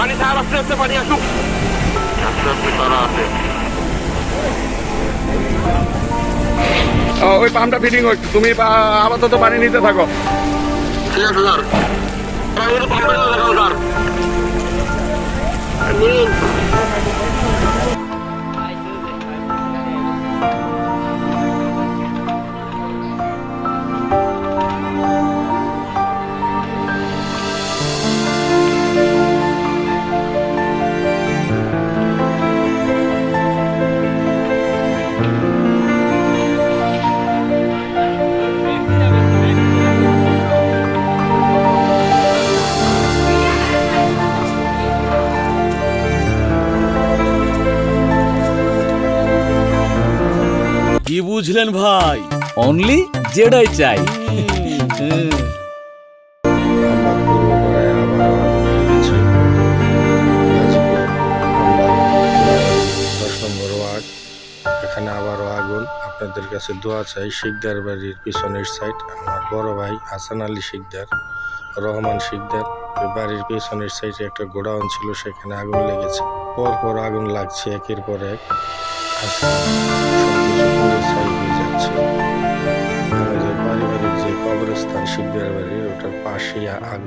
পানি স্যার আস্তে আস্তে পানি আসুক। ওই পাম্পটা ফিটিং হচ্ছে তুমি আপাতত পানি নিতে থাকো। ঠিক আছে স্যার। পাম্পটা দেখাও স্যার। কি বুঝলেন ভাই? অনলি যেটাই চাই। দশ নম্বর ওয়ার্ড এখানে আবারও আগুন। আপনাদের কাছে দোয়া চাই, শিকদার বাড়ির পিছনের সাইড আমার বড় ভাই হাসান আলী শিকদার, রহমান শিকদার ওই বাড়ির পেছনের সাইডে একটা গোডাউন ছিল, সেখানে আগুন লেগেছে। পর পর আগুন লাগছে একের পর এক। কবরস্থান শিকদার বাড়ির ওটার পাশেই আগুন